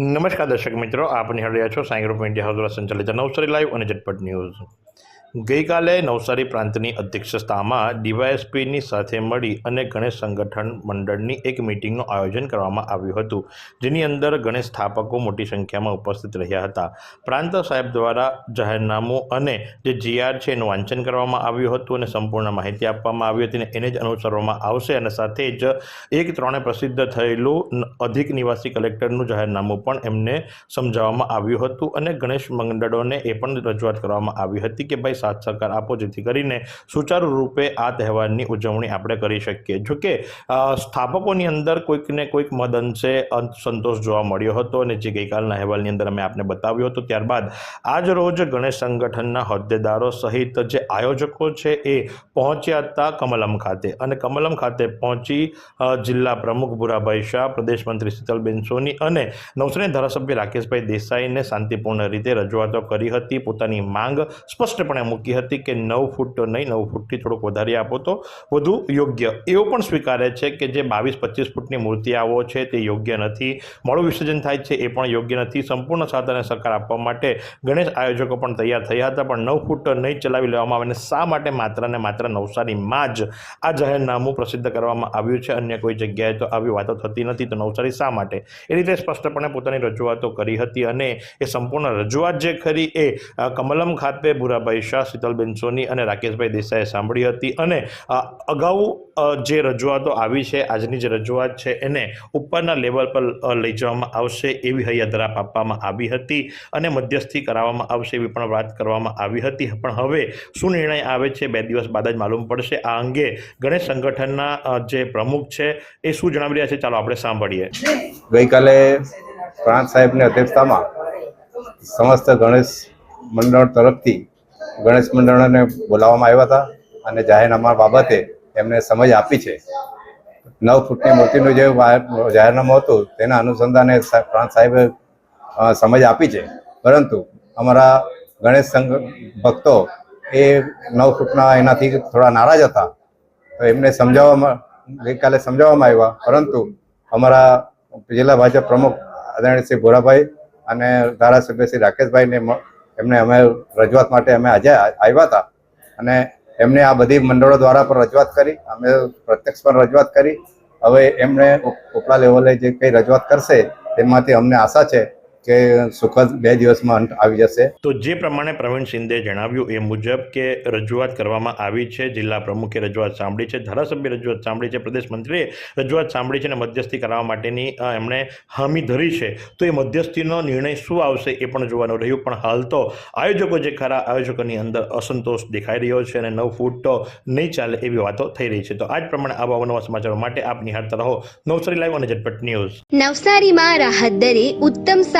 નમસ્કાર દર્શક મિત્રો આપની હળિયા છો સાંઈ ગ્રુપ ઇન્ડિયા હાઉસ દ્વારા સંચાલિત નવસારી લાઈવ અને ઝટપટ ન્યૂઝ. ગઈકાલે નવસારી પ્રાંતની અધ્યક્ષતામાં ડીવાયએસપીની સાથે મળી અને ગણેશ સંગઠન મંડળની એક મિટિંગનું આયોજન કરવામાં આવ્યું હતું, જેની અંદર ગણેશ સ્થાપકો મોટી સંખ્યામાં ઉપસ્થિત રહ્યા હતા. પ્રાંત સાહેબ દ્વારા જાહેરનામું અને જે જીઆર છે એનું વાંચન કરવામાં આવ્યું હતું અને સંપૂર્ણ માહિતી આપવામાં આવી હતી અને એને જ અનુસરવામાં આવશે અને સાથે જ એક ત્રણે પ્રસિદ્ધ થયેલું અધિક નિવાસી કલેક્ટરનું જાહેરનામું પણ એમને સમજાવવામાં આવ્યું હતું અને ગણેશ મંડળોને એ પણ રજૂઆત કરવામાં આવી હતી કે ભાઈ સાથ સહકાર આપો, જેથી કરીને સુચારુ રૂપે આ તહેવારની ઉજવણી આપણે કરી શકીએ. જોકે સ્થાપકોની અંદર કોઈક ને કોઈક મદ સંતોષ જોવા મળ્યો હતો અને જે ગઈકાલના અહેવાલની અંદર અમે આપને બતાવ્યો હતો, ત્યારબાદ આજ રોજ ગણેશ સંગઠનના હોદ્દેદારો સહિત જે આયોજકો છે એ પહોંચ્યા હતા કમલમ ખાતે. અને કમલમ ખાતે પહોંચી જિલ્લા પ્રમુખ ભુરાભાઈ શાહ, પ્રદેશ મંત્રી શીતલબેન સોની અને નવસારી ધારાસભ્ય રાકેશભાઈ દેસાઈને શાંતિપૂર્ણ રીતે રજૂઆતો કરી હતી. પોતાની માંગ સ્પષ્ટપણે મૂકી હતી કે નવ ફૂટ નહીં, નવ ફૂટથી થોડુંક વધારી આપો તો વધુ યોગ્ય. એવો પણ સ્વીકારે છે કે જે બાવીસ, પચીસ ફૂટની મૂર્તિઓ છે તે યોગ્ય નથી. મોડું વિસર્જન થાય છે એ પણ યોગ્ય નથી. સંપૂર્ણ સાથ અને આપવા માટે ગણેશ આયોજકો પણ તૈયાર થયા હતા, પણ નવ ફૂટ નહીં ચલાવી લેવામાં આવે અને શા માટે માત્ર ને માત્ર નવસારીમાં જ આ જાહેરનામું પ્રસિદ્ધ કરવામાં આવ્યું છે? અન્ય કોઈ જગ્યાએ તો આવી વાતો થતી નથી, તો નવસારી શા માટે? એ રીતે સ્પષ્ટપણે પોતાની રજૂઆતો કરી હતી અને એ સંપૂર્ણ રજૂઆત જે ખરી એ કમલમ ખાતે ભુરાભાઈ શાહ શીતલબેન સોની અને રાકેશભાઈ દેસાઈએ સાંભળી હતી. અને અગાઉ જે રજૂઆતો આવી છે, આજની જે રજૂઆત છે, એને ઉપરના લેવલ પર લઈ જવામાં આવશે એવી હૈયાદરાપ આપવામાં આવી હતી અને મધ્યસ્થી કરાવવામાં આવશે એવી પણ વાત કરવામાં આવી હતી. પણ હવે શું નિર્ણય આવે છે બે દિવસ બાદ જ માલુમ પડશે. આ અંગે ગણેશ સંગઠનના જે પ્રમુખ છે એ શું જણાવી રહ્યા છે ચાલો આપણે સાંભળીએ. ગઈકાલે પ્રાંત સાહેબની અધ્યક્ષતામાં સમસ્ત ગણેશ મંડળ તરફથી ગણેશ મંડળને બોલાવવામાં આવ્યા હતા અને જાહેરનામા બાબતે એમને સમજ આપી છે. નવ ફૂટની મૂર્તિનું જે જાહેરનામું હતું, તેના અનુસંધાને પ્રાંત સાહેબે સમજ આપી છે. પરંતુ અમારા ગણેશ સંઘ ભક્તો એ નવ ફૂટના એનાથી થોડા નારાજ હતા. તો એમને સમજાવવામાં ગઈકાલે સમજાવવામાં આવ્યા. પરંતુ અમારા જિલ્લા ભાજપ પ્રમુખ આદરણીય શ્રી ભોરાભાઈ અને ધારાસભ્ય શ્રી રાકેશભાઈને એમને અમે રજૂઆત માટે અમે આજે આવ્યા હતા. અને એમને આ બધી મંડળો દ્વારા પણ રજૂઆત કરી, અમે પ્રત્યક્ષ પણ રજૂઆત કરી. હવે એમને ઉપ- ઉપલા લેવલે જે કંઈ રજૂઆત કરશે, તેમાંથી અમને આશા છે કે સુખદ બે દિવસમાં અંત આવી જશે. તો જે પ્રમાણે પ્રવીણ શિંદે જણાવ્યું એ મુજબ કે રજૂઆત કરવામાં આવી છે જિલ્લા પ્રમુખે રજૂઆત સાંભળી છે ધારાસભ્ય રજૂઆત સાંભળી છે પ્રદેશ મંત્રીએ રજૂઆત સાંભળી છે અને મધ્યસ્થી કરાવવા માટેની એમણે હામી ધરી છે. તો એ મધ્યસ્થીનો નિર્ણય શું આવશે એ પણ જોવાનું રહ્યું. પણ હાલ તો આયોજકો જે ખરા આયોજકોની અંદર અસંતોષ દેખાઈ રહ્યો છે અને નવ ફૂટ તો નહીં ચાલે એવી વાતો થઈ રહી છે. તો આજ જ પ્રમાણે આવા નવા સમાચારો માટે આપ નિહાળતા રહો. નવસારી લાઈવ અને ઝટપટ ન્યૂઝ. નવસારીમાં રાહત દરે ઉત્તમ